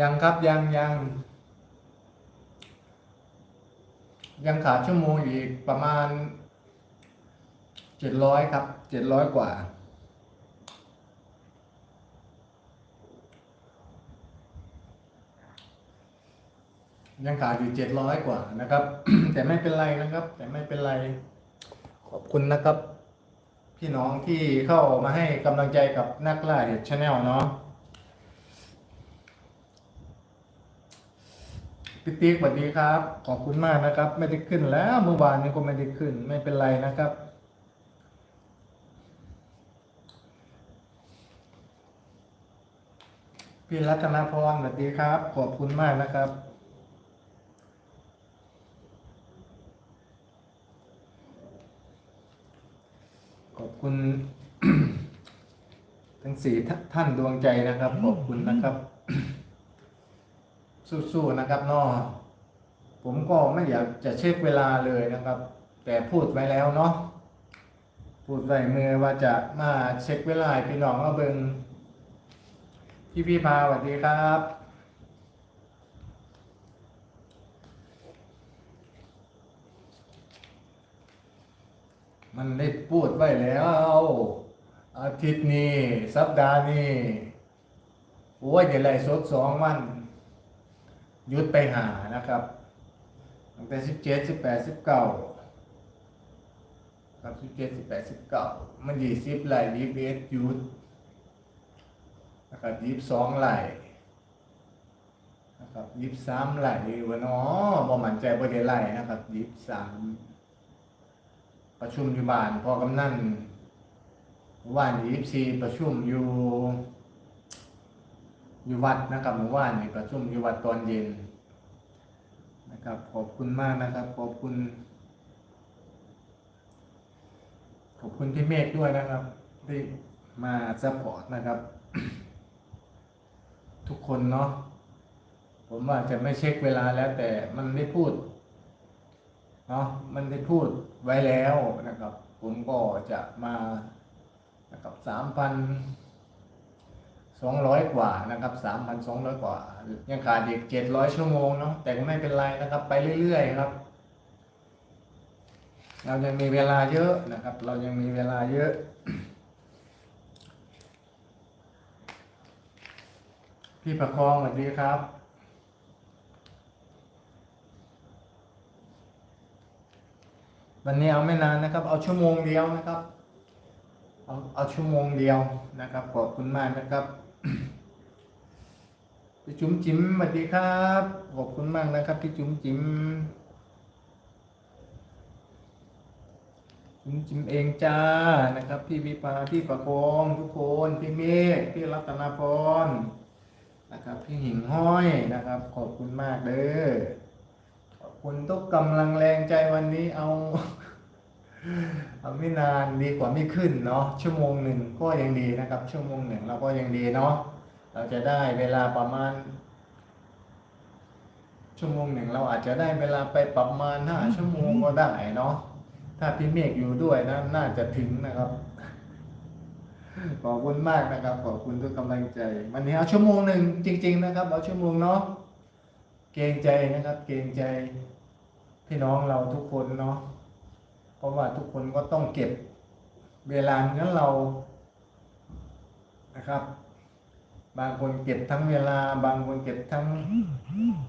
ยังครับยังยัง ยังขาดชั่วโมงอีกประมาณเจ็ดร้อยครับเจ็ดร้อยกว่า ยังขาดอยู่เจ็ดร้อยกว่านะครับ แต่ไม่เป็นไรนะครับ แต่ไม่เป็นไร ขอบคุณนะครับ พี่น้องที่เข้ามาให้กำลังใจกับนักล่าเห็ดชาแนลเนาะ พี่ติ๊กสวัสดีครับ ขอบคุณมากนะครับ ไม่ได้ขึ้นแล้วเมื่อวานนี้ก็ไม่ได้ขึ้น ไม่เป็นไรนะครับพี่รัตนพรสวัสดีครับ ขอบคุณมากนะครับขอบคุณ ทั้งสี่ท่านดวงใจนะครับ ขอบคุณนะครับ สู้ๆนะครับเนาะผมก็ไม่อยากจะเช็คเวลาเลยนะครับ แต่พูดไว้แล้วเนาะพูดไว้เมื่อว่าจะมาเช็คเวลาพี่น้องมาเบิงพี่พี่พาสวัสดีครับมันได้พูดไว้แล้ว อาทิตย์นี้ สัปดาห์นี้ โอ้ยเดี๋ยวไรสดสองวัน ยุดไปหานะครับตั้งแต่สิบเจ็ดสิบแปดสิบเก้าครับสิบเจ็ดสิบแปดสิบเก้ามันยี่สิบไหลยี่สิบเอ็ดยุดนะครับยี่สิบสองไหลนะครับยี่สิบสามไหลวันอ๋อบ่มั่นใจบ่ได้ไหลนะครับยี่สิบสามประชุมอยู่บ้านพอกำนันเมื่อวานยี่สี่ประชุมอยู่ อยู่วัดนะครับเมื่อวานนี่ประชุมอยู่วัดตอนเย็นนะครับ ขอบคุณมากนะครับ ขอบคุณ ขอบคุณพี่เมฆด้วยนะครับที่มาซัพพอร์ตนะครับ ทุกคนเนาะผมว่าจะไม่เช็คเวลาแล้ว แต่มันได้พูดเนาะมันได้พูดไว้แล้วนะครับ ผมก็จะมานะครับสามพัน สองร้อยกว่านะครับสามพันสองร้อยกว่า ยังขาดอีกเจ็ดร้อยชั่วโมงเนาะแต่ก็ไม่เป็นไรนะครับ ไปเรื่อยๆครับ เรายังมีเวลาเยอะนะครับ เรายังมีเวลาเยอะ พี่ประคองสวัสดีครับวันนี้เอาไม่นานนะครับ เอาชั่วโมงเดียวนะครับ เอาเอาชั่วโมงเดียวนะครับ ขอบคุณมากนะครับ พี่จุ๋มจิ๋มสวัสดีครับ ขอบคุณมากนะครับพี่จุ๋มจิ๋มจุ๋มจิ๋มเองจ้านะครับ พี่วิภาพี่ประคองทุกคนพี่เมฆพี่รัตนาพรนะครับ พี่หิ่งห้อยนะครับ ขอบคุณมากเด้อขอบคุณทุกกำลังแรงใจวันนี้เอาเอาไม่นานดีกว่าไม่ขึ้นเนาะชั่วโมงหนึ่งก็ยังดีนะครับ ชั่วโมงหนึ่งเราก็ยังดีเนาะ เราจะได้เวลาประมาณ ชั่วโมงหนึ่งเราอาจจะได้เวลาไปประมาณห้าชั่วโมงก็ได้เนาะถ้าพี่เมฆอยู่ด้วยนะน่าจะถึงนะครับ ขอบคุณมากนะครับ ขอบคุณทุกกำลังใจ วันนี้เอาชั่วโมงหนึ่งจริง ๆ นะครับ เอาชั่วโมงเนาะเกรงใจนะครับ เกรงใจพี่น้องเราทุกคนเนาะเพราะว่าทุกคนก็ต้องเก็บเวลานั้นเรานะครับ บางคนเก็บทั้งเวลา บางคนเก็บทั้ง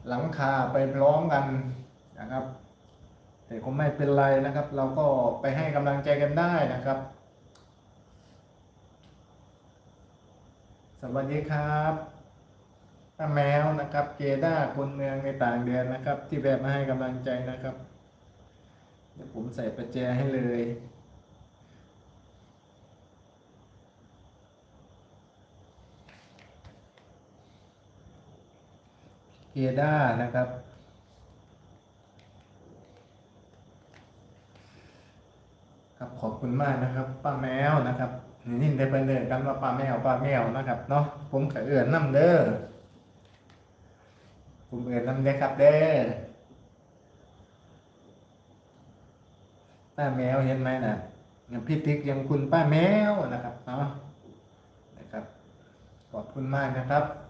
หลังคาไปพร้อมกันนะครับ แต่ก็ไม่เป็นไรนะครับ เราก็ไปให้กำลังใจกันได้นะครับ สวัสดีครับป้าแมวนะครับเกด้าคนเมืองในต่างแดนนะครับ ที่แบบมาให้กำลังใจนะครับ เดี๋ยวผมใส่ประแจให้เลย เกด้านะครับ ครับขอบคุณมากนะครับ ป้าแมวนะครับนี่ได้ไปเดินกันว่าป้าแมวป้าแมวนะครับเนาะผมก็เอื่อนน้ำเด้อผมเอื่อนน้ำเด้อครับเด้อป้าแมวเห็นไหมนะยังพี่ติ๊กยังคุณป้าแมวนะครับเนาะนะครับ ขอบคุณมากนะครับ